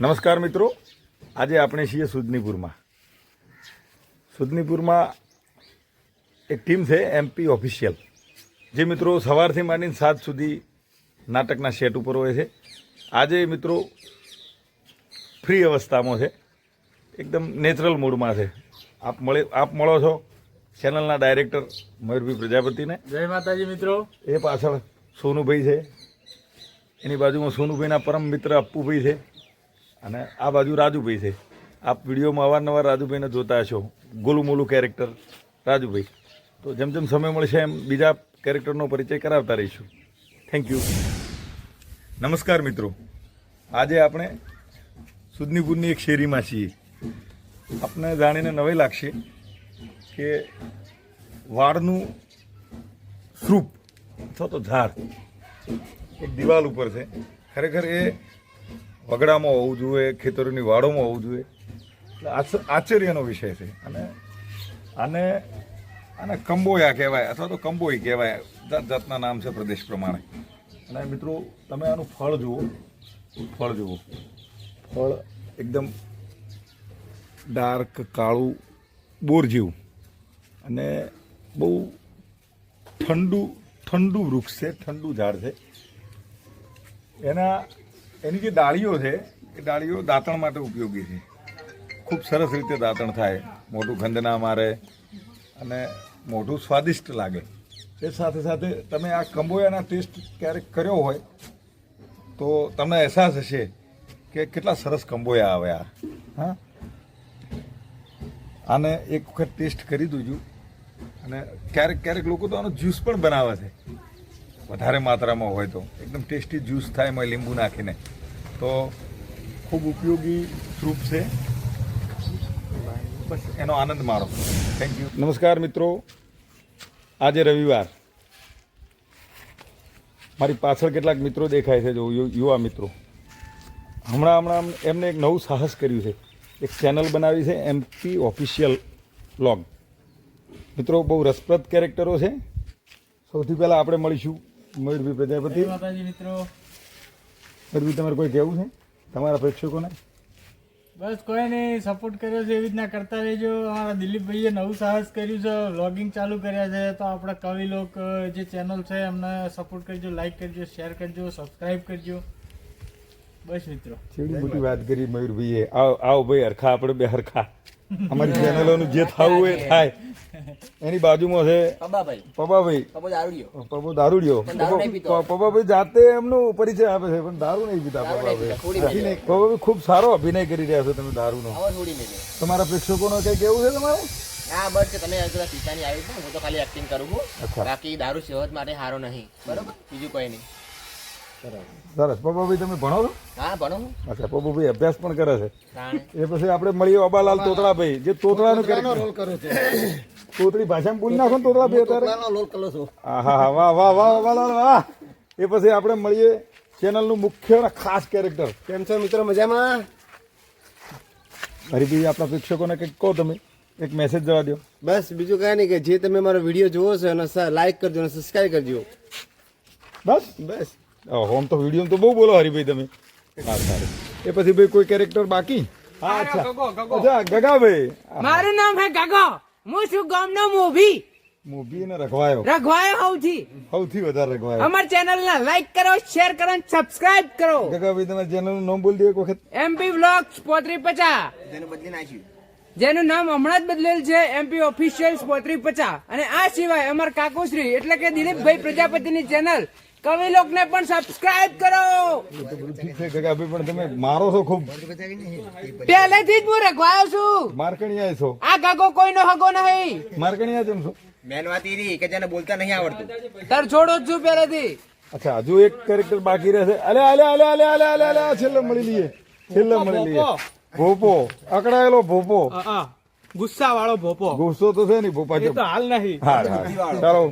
નમસ્કાર મિત્રો. આજે આપણે છીએ સુદનીપુરમાં સુદનીપુરમાં એક ટીમ છે એમપી ઓફિશિયલ જે મિત્રો સવારથી માંડીને સાત સુધી નાટકના સેટ ઉપર હોય છે. આજે મિત્રો ફ્રી અવસ્થામાં છે. એકદમ નેચરલ મૂડમાં છે. આપ મળે આપ મળો છો ચેનલના ડાયરેક્ટર મયુરભાઈ પ્રજાપતિને. જય માતાજી મિત્રો. એ પાછળ સોનુભાઈ છે. એની બાજુમાં સોનુભાઈના પરમ મિત્ર અપ્પુભાઈ છે. અને આ બાજુ રાજુભાઈ છે. આપ વિડીયોમાં અવારનવાર રાજુભાઈને જોતા છો ગોલુમોલું કેરેક્ટર રાજુભાઈ. તો જેમ જેમ સમય મળશે એમ બીજા કેરેક્ટરનો પરિચય કરાવતા રહીશું. થેન્ક યુ નમસ્કાર મિત્રો. આજે આપણે સુદનીપુરની એક શેરીમાં છીએ. આપને જાણીને નવે લાગશે કે વાળનું સ્વરૂપ અથવા તો ઝાડ એક દિવાલ ઉપર છે. ખરેખર એ વગડામાં હોવું જોઈએ, ખેતરોની વાડોમાં હોવું જોઈએ. એટલે આશ્ચ- આશ્ચર્યનો વિષય છે. અને આને આને કંબોયા કહેવાય, અથવા તો કંબોઈ કહેવાય. જાત, જાતના નામ છે પ્રદેશ પ્રમાણે. અને મિત્રો, તમે આનું ફળ જુઓ. ફળ જુઓ. ફળ એકદમ ડાર્ક, કાળું, બોર જેવું. અને બહુ ઠંડુ ઠંડુ વૃક્ષ છે, ઠંડુ ઝાડ છે. એના એની જે ડાળીઓ છે, એ ડાળીઓ દાંતણ માટે ઉપયોગી છે. ખૂબ સરસ રીતે દાંતણ થાય. મોટું ગંધ ના મારે અને મોઢું સ્વાદિષ્ટ લાગે. એ સાથે સાથે તમે આ કંબોયાના ટેસ્ટ ક્યારેક કર્યો હોય, તો તમને અહેસાસ હશે કે કેટલા સરસ કંબોયા આવે આ હા? આને એક વખત ટેસ્ટ કરી દઉં અને ક્યારેક ક્યારેક લોકો તો આનો જ્યુસ પણ બનાવે છે. વધારે માત્રામાં હોય તો. એકદમ ટેસ્ટી જ્યુસ થાય એમાં લીંબુ નાખીને. તો ખૂબ ઉપયોગી ફ્રૂટ છે. બસ, એનો આનંદ માણો. થેન્ક યુ નમસ્કાર મિત્રો. આજે રવિવાર. મારી પાછળ કેટલાક મિત્રો દેખાય છે, જો યુવા મિત્રો. હમણાં હમણાં એમને એક નવું સાહસ કર્યું છે. એક ચેનલ બનાવી છે એમપી ઓફિશિયલ બ્લોગ મિત્રો, બહુ રસપ્રદ કેરેક્ટરો છે. સૌથી પહેલાં આપણે મળીશું. મયુરભાઈ પ્રજાપતિ. માતાજી મિત્રો. તમારે કોઈ કહેવું છે? તમારા પ્રેક્ષકોને? બસ કોઈ નહીં સપોર્ટ કર્યો છે એવી રીતના કરતા રહેજો. અમારા દિલીપભાઈએ નવું સાહસ કર્યું છે. વ્લોગિંગ ચાલુ કર્યા છે તો આપણા કવિ લોક જે ચેનલ છે એમને સપોર્ટ કરજો લાઈક કરજો શેર કરજો સબસ્ક્રાઈબ કરજો. બસ મિત્રો. છેવડી મોટી વાત કરી મયુરભાઈએ. આવ આવ ભાઈ હરખા આપણે બે હરખા. અમારી ચેનલોનું જે થવું એ થાય. એની બાજુમાં છે પબાભાઈ. પબાભાઈ. પબો દારૂડિયો. પણ. પબાભાઈ જાતે એમનો પરિચય આપે છે પણ દારૂ નહીં પીતા પબાભાઈ. પબાભાઈ ખૂબ સારો અભિનય કરી રહ્યા છો તમે દારૂનો. તમારા પ્રેક્ષકોનો કઈ કેવું છે તમારે? હા બસ તમે બધા પિતાની આવી છે હું તો ખાલી એક્ટિંગ કરું છું. બાકી દારૂ સેવત માટે સારો નહીં. બરોબર? બીજું કોઈ નહીં. સરસ. પપ્પાભાઈ તમે ભણો છો? હા ભણો અચ્છા પપ્પાભાઈ અભ્યાસ પણ કરે છે. એ પછી આપણે મળીએ અબાલાલ તોતળાભાઈ જે તોતળાનું રોલ કરે છે. તોતળી ભાષામાં બોલી નાખો ને તોતળા ભાઈ અત્યારે. આહા હા વાહ વાહ વાહ અબાલાલ વાહ એ પછી આપણે મળીએ ચેનલનું મુખ્ય અને ખાસ કેરેક્ટર કેમ છો મિત્રો? મજામાં? હરીભાઈ આપણા પ્રેક્ષકોને કંઈક કહો તમે. એક મેસેજ જવા દો બસ બીજું કાંઈ નહીં કે જે તમે મારો વીડિયો જોવો છો એને લાઈક કરજો અને સબસ્ક્રાઈબ કરજો. બસ? બસ. હોમ તો વીડિયો તો બહુ બોલો હરીભાઈ તમે. એ પછી ભાઈ કોઈ કેરેક્ટર બાકી? હા અચ્છા અચ્છા ગગાભાઈ. મારું નામ હે ગાગો. હું છું ગામનો મોભી. મોભી ને રખવાયો રઘવાયો સૌથી સૌથી વધારે રખવાયો અમાર ચેનલ ને લાઈક કરો શેર કરો અને સબસ્ક્રાઇબ કરો. ગગાભાઈ તમારા ચેનલનું નામ બોલી દો એક વખત. એમપી વ્લોગ્સ પોત્રી પચા જેને બદલી નાખ્યું. જેનું નામ હમણાં જ બદલેલ છે એમપી ઓફિશિયલ પોત્રી પચા અને આ સિવાય અમાર કાકુશ્રી એટલે કે દિલીપભાઈ પ્રજાપતિની ચેનલ કવિ લોકને પણ સબસ્ક્રાઇબ કરો. પણ તમે મારો છો ખૂબ પહેલેથી જ હું રખવાયો છું. મારકણીયા છો આ ગાગો કોઈનો હગો નહીં. મારકણીયા જેમ છો મેન વાત એ રહી કે જેને બોલતા નહીં આવડતું તાર છોડો જ છું પહેલેથી. અચ્છા હજુ એક કેરેક્ટર બાકી રહેશે અલે અલે અલે અલે અલે અલે અલે છેલ્લે મળી લઈએ છેલ્લે મળી લઈએ ભોપો. અકડાયેલો ભોપો ગુસ્સા વાળો ભોપો ગુસ્સો તો છે નહીં ભોપા તો હાલ નહીં. હા હા ચાલો.